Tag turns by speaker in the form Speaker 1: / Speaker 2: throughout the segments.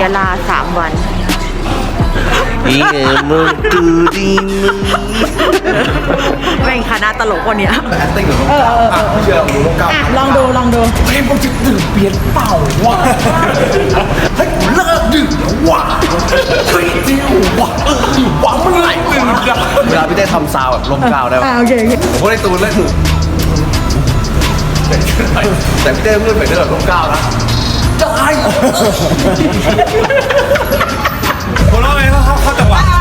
Speaker 1: ยลาสามวัน
Speaker 2: นี่ไงมึงดูดีมึง
Speaker 1: แม่งคณะตลกคนเนี้ย
Speaker 3: แอคติ้งหรอเก่าอ่เชื่อผมเก่า
Speaker 1: อะลองดูลองดู
Speaker 3: เต้ยผมจะดื่มเปลี่ยนเปล่าวะเฮ้ยเลิกดื่มวะเฮ้ยดิววะเออวะมันไรลตื่นอะเวลาพี่ได้ทำซาวแบบลมกาวได้ป่ะ
Speaker 1: โอเค
Speaker 3: ผมได้ตูนเลยแต่พี่เต้เพื่อนไปเดินลมกาวนะ ได้หัวเราะไงเขาเข้าจังหวะ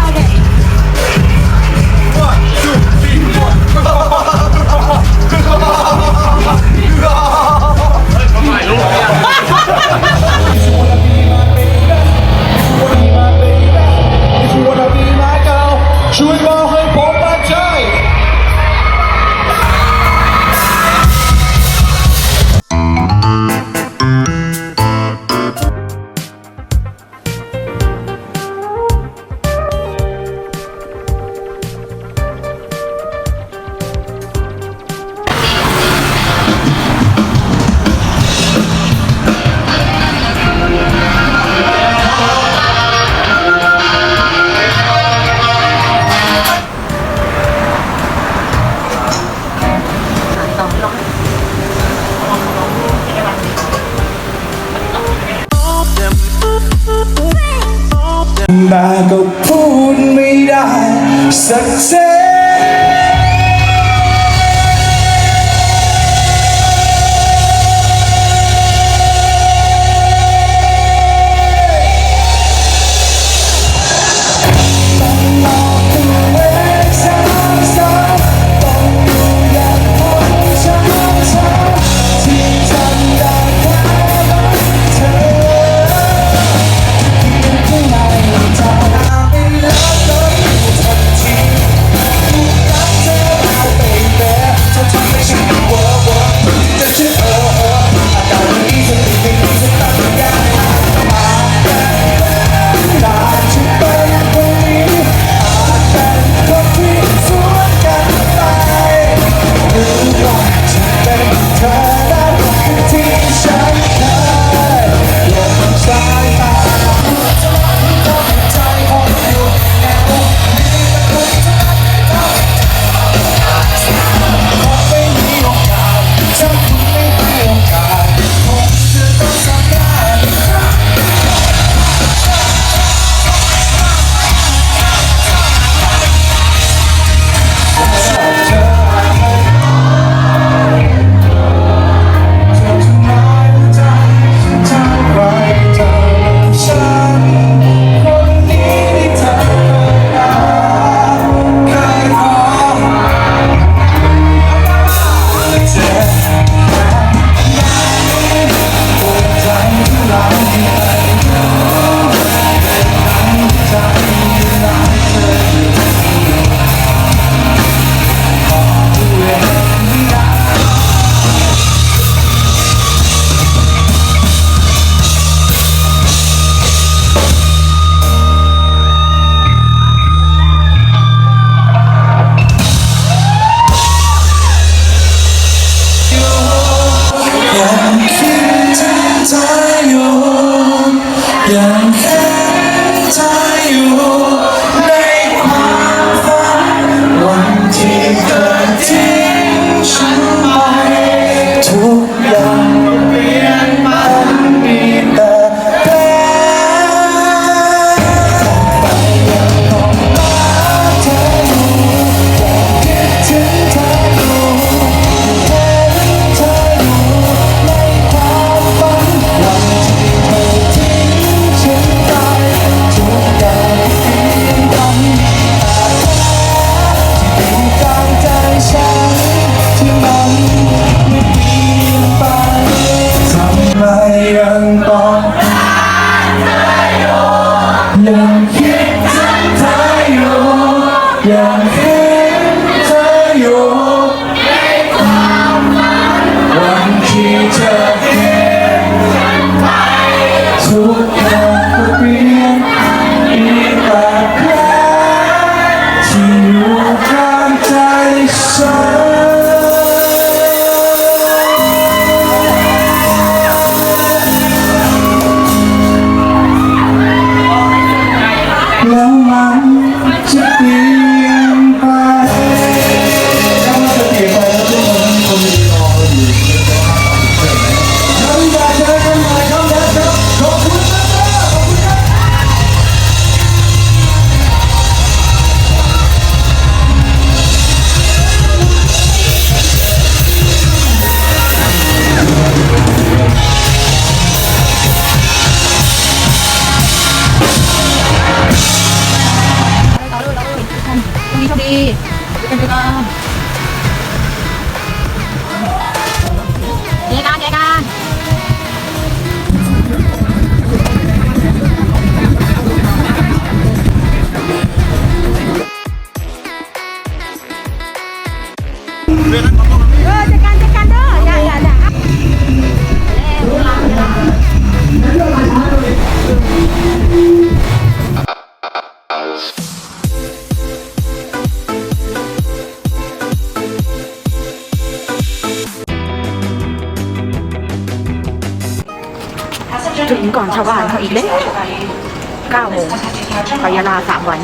Speaker 1: ไปยาลาสามวัน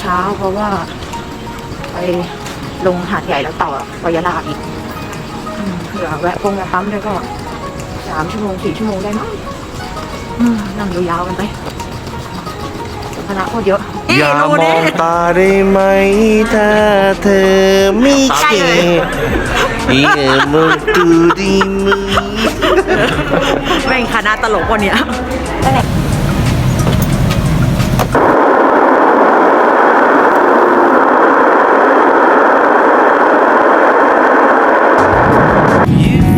Speaker 1: เช้าเพราะว่า ไปลงหาดใหญ่แล้วต่อไปยาลาอีกอืมเผื่อแวะปงแวะปั๊มด้วยก็สามชั่วโมงสี่ชั่วโมงได้มั้งอืมนั่งยาวๆกันไปคณะโคตรเยอะ
Speaker 3: อย่ามองตาได้ไหม ถ้าเธอไม่เก่งอย่ามองตูดีมือ
Speaker 1: แม่งคณะตลกคนเนี้ย
Speaker 3: you.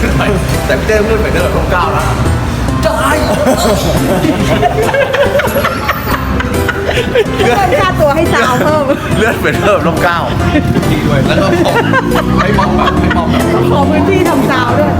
Speaker 3: ขึ้นไปแต่พี่เต้เพื่อนไปเดินแบบลมกาวนะได้
Speaker 1: เพิ่มค่าตัวให้สาวเพิ่ม
Speaker 3: เลื่อนเป็นเริ่มลมกาวดีด้วยแล้วก็ผมให้มองแบบให้มองแบบ
Speaker 1: ขอพื้นที่ทำสาวด้วย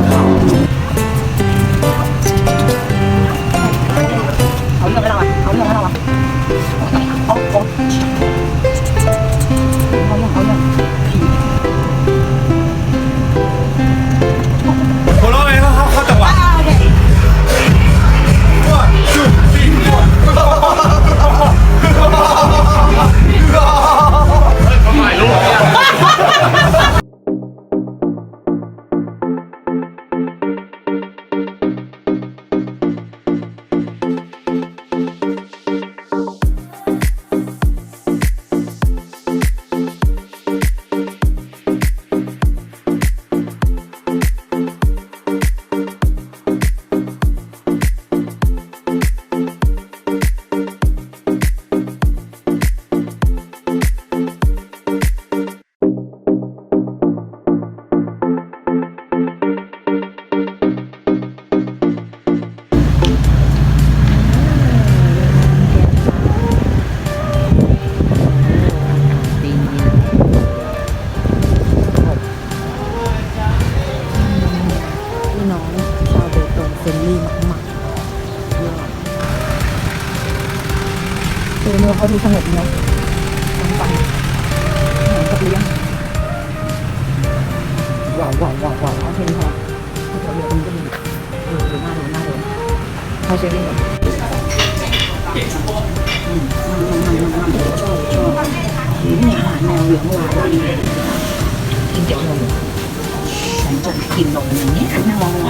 Speaker 1: เหลืองลายกินเดี๋ยวนมฉันจะกินนมอย่างนี้นั่งรออะไรเงี้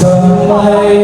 Speaker 1: ทำไม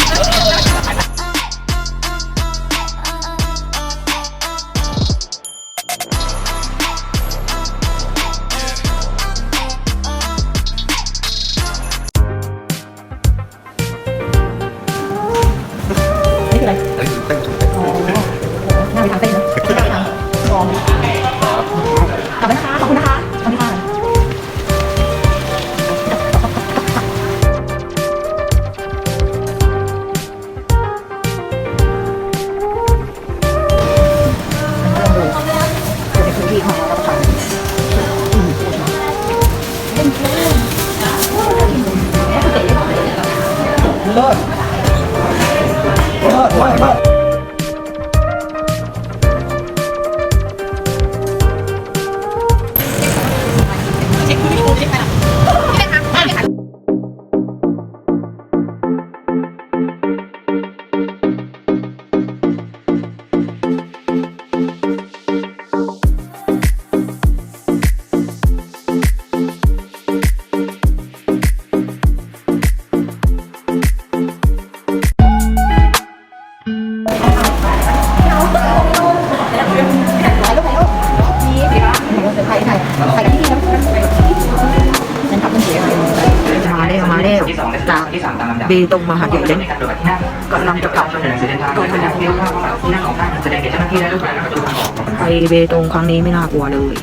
Speaker 4: เว
Speaker 5: ตรง
Speaker 6: ครั้งนี้ไม่น่ากลัวเลย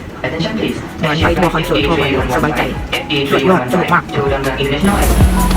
Speaker 6: เหมือนไปทัวร์คอนเสิร์ตทั่วไปสบายใจสุดยอดสนุกมา
Speaker 7: ก